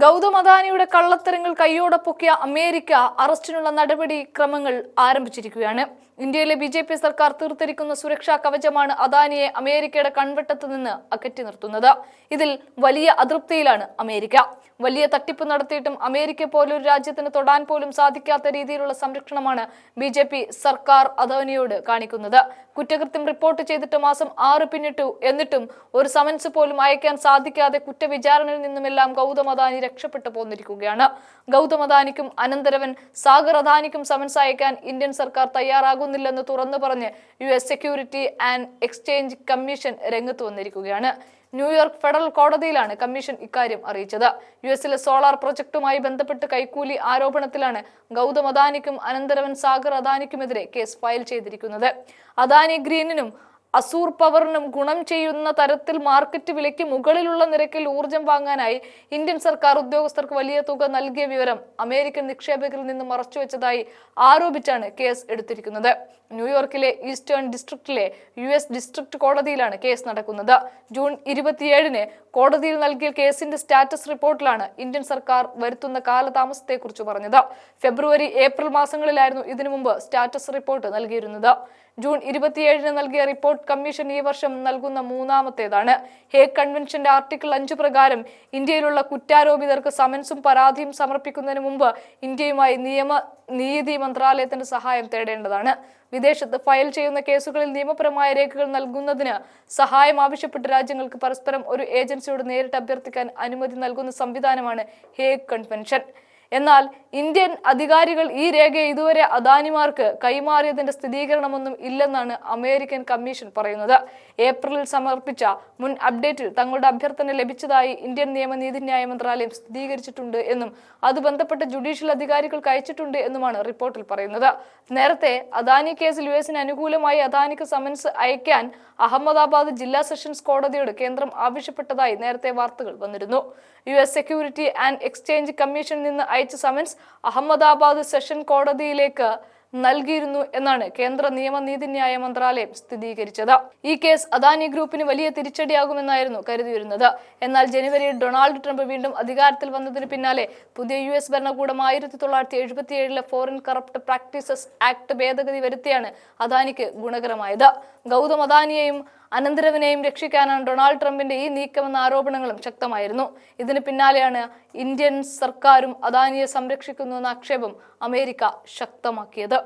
ഗൗതം അദാനിയുടെ കള്ളത്തരങ്ങൾ കൈയോടെ പൊക്കിയ അമേരിക്ക അറസ്റ്റിനുള്ള നടപടി ക്രമങ്ങൾ ആരംഭിച്ചിരിക്കുകയാണ്. ഇന്ത്യയിലെ ബി സർക്കാർ തീർത്തിരിക്കുന്ന സുരക്ഷാ കവചമാണ് അദാനിയെ അമേരിക്കയുടെ കൺവെട്ടത്ത് നിന്ന് അകറ്റി നിർത്തുന്നത്. ഇതിൽ വലിയ അതൃപ്തിയിലാണ് അമേരിക്ക. വലിയ തട്ടിപ്പ് നടത്തിയിട്ടും അമേരിക്ക പോലൊരു രാജ്യത്തിന് തൊടാൻ പോലും സാധിക്കാത്ത രീതിയിലുള്ള സംരക്ഷണമാണ് ബി സർക്കാർ അദാനിയോട് കാണിക്കുന്നത്. കുറ്റകൃത്യം റിപ്പോർട്ട് ചെയ്തിട്ട് മാസം ആറ് പിന്നിട്ടു. എന്നിട്ടും ഒരു സമൻസ് പോലും അയക്കാൻ സാധിക്കാതെ കുറ്റവിചാരണയിൽ നിന്നുമെല്ലാം ഗൗതം അദാനി രക്ഷപ്പെട്ടു പോന്നിരിക്കുകയാണ്. ഗൗതം അദാനിക്കും അനന്തരവൻ സാഗർ അദാനിക്കും സമൻസ് അയക്കാൻ ഇന്ത്യൻ സർക്കാർ തയ്യാറാകുന്നില്ലെന്ന് തുറന്നു പറഞ്ഞ് U S security and exchange commission രംഗത്ത് വന്നിരിക്കുകയാണ്. ന്യൂയോർക്ക് ഫെഡറൽ കോടതിയിലാണ് കമ്മീഷൻ ഇക്കാര്യം അറിയിച്ചത്. യു എസിലെ സോളാർ പ്രൊജക്ടുമായി ബന്ധപ്പെട്ട് കൈക്കൂലി ആരോപണത്തിലാണ് ഗൗതം അദാനിക്കും അനന്തരവൻ സാഗർ അദാനിക്കുമെതിരെ കേസ് ഫയൽ ചെയ്തിരിക്കുന്നത്. അദാനി ഗ്രീനിനും അസൂർ പവറിനും ഗുണം ചെയ്യുന്ന തരത്തിൽ മാർക്കറ്റ് വിലയ്ക്ക് മുകളിലുള്ള നിരക്കിൽ ഊർജം വാങ്ങാനായി ഇന്ത്യൻ സർക്കാർ ഉദ്യോഗസ്ഥർക്ക് വലിയ തുക നൽകിയ വിവരം അമേരിക്കൻ നിക്ഷേപകരിൽ നിന്ന് മറച്ചുവെച്ചതായി ആരോപിച്ചാണ് കേസ് എടുത്തിരിക്കുന്നത്. ന്യൂയോർക്കിലെ ഈസ്റ്റേൺ ഡിസ്ട്രിക്റ്റിലെ യു എസ് ഡിസ്ട്രിക്ട് കോടതിയിലാണ് കേസ് നടക്കുന്നത്. ജൂൺ ഇരുപത്തിയേഴിന് കോടതിയിൽ നൽകിയ കേസിന്റെ സ്റ്റാറ്റസ് റിപ്പോർട്ടിലാണ് ഇന്ത്യൻ സർക്കാർ വരുത്തുന്ന കാലതാമസത്തെക്കുറിച്ച് പറഞ്ഞത്. ഫെബ്രുവരി ഏപ്രിൽ മാസങ്ങളിലായിരുന്നു ഇതിനു മുമ്പ് സ്റ്റാറ്റസ് റിപ്പോർട്ട് നൽകിയിരുന്നത്. ജൂൺ ഇരുപത്തിയേഴിന് നൽകിയ റിപ്പോർട്ട് കമ്മീഷൻ ഈ വർഷം നൽകുന്ന മൂന്നാമത്തേതാണ്. ഹേഗ് കൺവെൻഷന്റെ ആർട്ടിക്കിൾ അഞ്ച് പ്രകാരം ഇന്ത്യയിലുള്ള കുറ്റാരോപിതർക്ക് സമൻസും പരാതിയും സമർപ്പിക്കുന്നതിന് മുമ്പ് ഇന്ത്യയുമായി നിയമ നീതി മന്ത്രാലയത്തിന്റെ സഹായം തേടേണ്ടതാണ്. വിദേശത്ത് ഫയൽ ചെയ്യുന്ന കേസുകളിൽ നിയമപരമായ രേഖകൾ നൽകുന്നതിന് സഹായം ആവശ്യപ്പെട്ട് രാജ്യങ്ങൾക്ക് പരസ്പരം ഒരു ഏജൻസിയോട് നേരിട്ട് അഭ്യർത്ഥിക്കാൻ അനുമതി നൽകുന്ന സംവിധാനമാണ് ഹേഗ് കൺവെൻഷൻ. എന്നാൽ ഇന്ത്യൻ അധികാരികൾ ഈ രേഖ ഇതുവരെ അദാനിമാർക്ക് കൈമാറിയതിന്റെ സ്ഥിരീകരണമൊന്നും ഇല്ലെന്നാണ് അമേരിക്കൻ കമ്മീഷൻ പറയുന്നത്. ഏപ്രിലിൽ സമർപ്പിച്ച മുൻ അപ്ഡേറ്റിൽ തങ്ങളുടെ അഭ്യർത്ഥന ലഭിച്ചതായി ഇന്ത്യൻ നിയമ നീതിന്യായ മന്ത്രാലയം സ്ഥിരീകരിച്ചിട്ടുണ്ട് എന്നും അത് ബന്ധപ്പെട്ട ജുഡീഷ്യൽ അധികാരികൾക്ക് അയച്ചിട്ടുണ്ട് എന്നുമാണ് റിപ്പോർട്ടിൽ പറയുന്നത്. നേരത്തെ അദാനി കേസിൽ യു എസിന് അനുകൂലമായി അദാനിക്ക് സമൻസ് അയക്കാൻ അഹമ്മദാബാദ് ജില്ലാ സെഷൻസ് കോടതിയോട് കേന്ദ്രം ആവശ്യപ്പെട്ടതായി നേരത്തെ വാർത്തകൾ വന്നിരുന്നു. U S security and exchange കമ്മീഷനിൽ നിന്ന് അയച്ച സമൻസ് അഹമ്മദാബാദ് സെഷൻ കോടതിയിലേക്ക് നൽകിയിരുന്നു എന്നാണ് കേന്ദ്ര നിയമ നീതിന്യായ മന്ത്രാലയം സ്ഥിരീകരിച്ചത്. ഈ കേസ് അദാനി ഗ്രൂപ്പിന് വലിയ തിരിച്ചടിയാകുമെന്നായിരുന്നു കരുതിയിരുന്നത്. എന്നാൽ ജനുവരിയിൽ ഡൊണാൾഡ് ട്രംപ് വീണ്ടും അധികാരത്തിൽ വന്നതിന് പിന്നാലെ പുതിയ യു എസ് ഭരണകൂടം ആയിരത്തി തൊള്ളായിരത്തി എഴുപത്തി ഏഴിലെ ഫോറിൻ കറപ്റ്റ് പ്രാക്ടീസസ് ആക്ട് ഭേദഗതി വരുത്തിയാണ് അദാനിക്ക് ഗുണകരമായത്. ഗൗതം അദാനിയെയും അനന്തരവനെയും രക്ഷിക്കാനാണ് ഡൊണാൾഡ് ട്രംപിന്റെ ഈ നീക്കമെന്ന ആരോപണങ്ങളും ശക്തമായിരുന്നു. ഇതിന് പിന്നാലെയാണ് ഇന്ത്യൻ സർക്കാരും അദാനിയെ സംരക്ഷിക്കുന്നു എന്ന ആക്ഷേപം അമേരിക്ക ശക്തമാക്കിയത്.